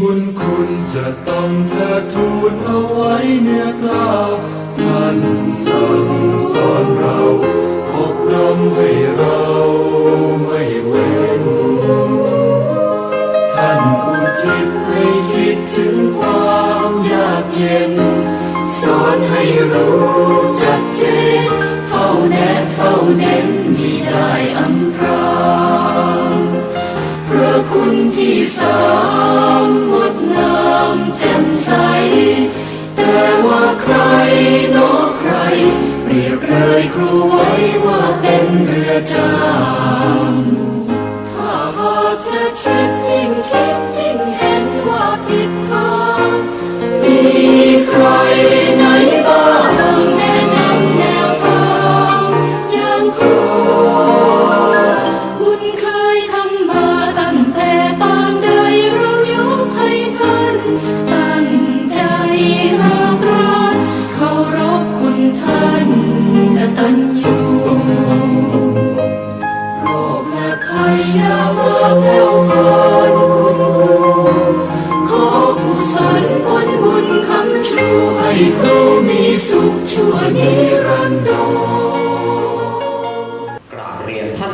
มุนคุณจะต้องเธอทูลเอาไว้เนื้อกล่าวท่านสั่งสอนเราอบรมให้เราไม่เว้นท่านอุทิศให้คิดถึงความยากเย็น สอนให้รู้จัดเจนเฝ้าแนบเฝ้าเน้นมิได้อำพราง คุณที่สามงดงามแจ่มใส แต่ว่าใครนอใคร เปรียบเลยครูไว้ว่าเป็นเรือจ้า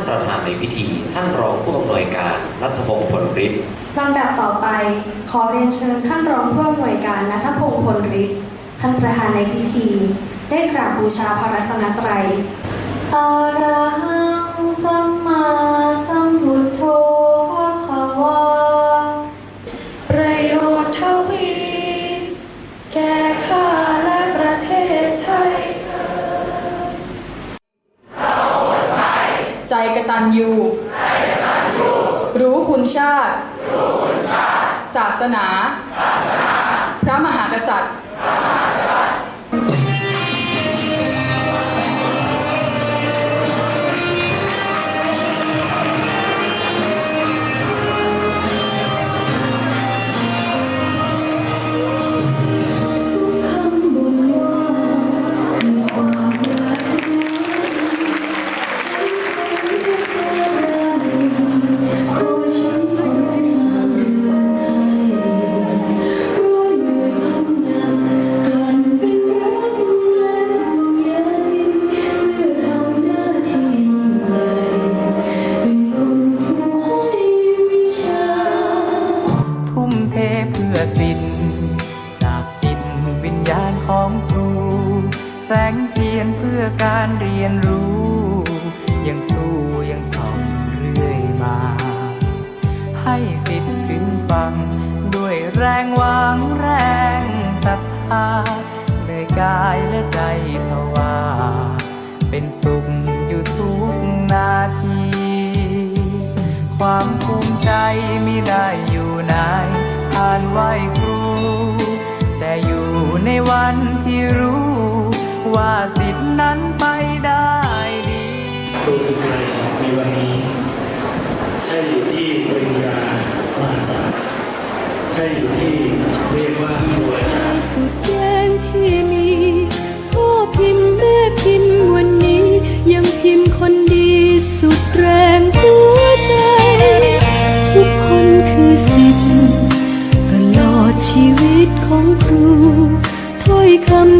ประธานในพิธี ท่านรองผู้อำนวยการรัฐพงศ์ผลฤทธิ์ลำดับต่อไปขอเรียนเชิญท่านรองผู้อำนวยการนัทพงศ์พลฤทธิ์ท่านประธานในพิธี ได้กราบบูชาพระรัตนตรัยอะระหังสัมมาสัมพุทโธ ใจกตัญญูรู้คุณชาติ ศาสนา พระมหากษัตริย์ แสงเทียนเพื่อการเรียนรู้ ยังสู้ยังส่องเรื่อยมา ให้สิทธิ์ถึงฟัง ด้วยแรงหวางแรงศรัทธาเลยกายและใจทว่า เป็นสุขอยู่ทุกนาที ความภูมิใจมิได้อยู่ในผ่านไหวครู แต่อยู่ในวันที่รู้ ว่าสิทธินั้น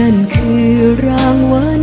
นั่นคือรางวัล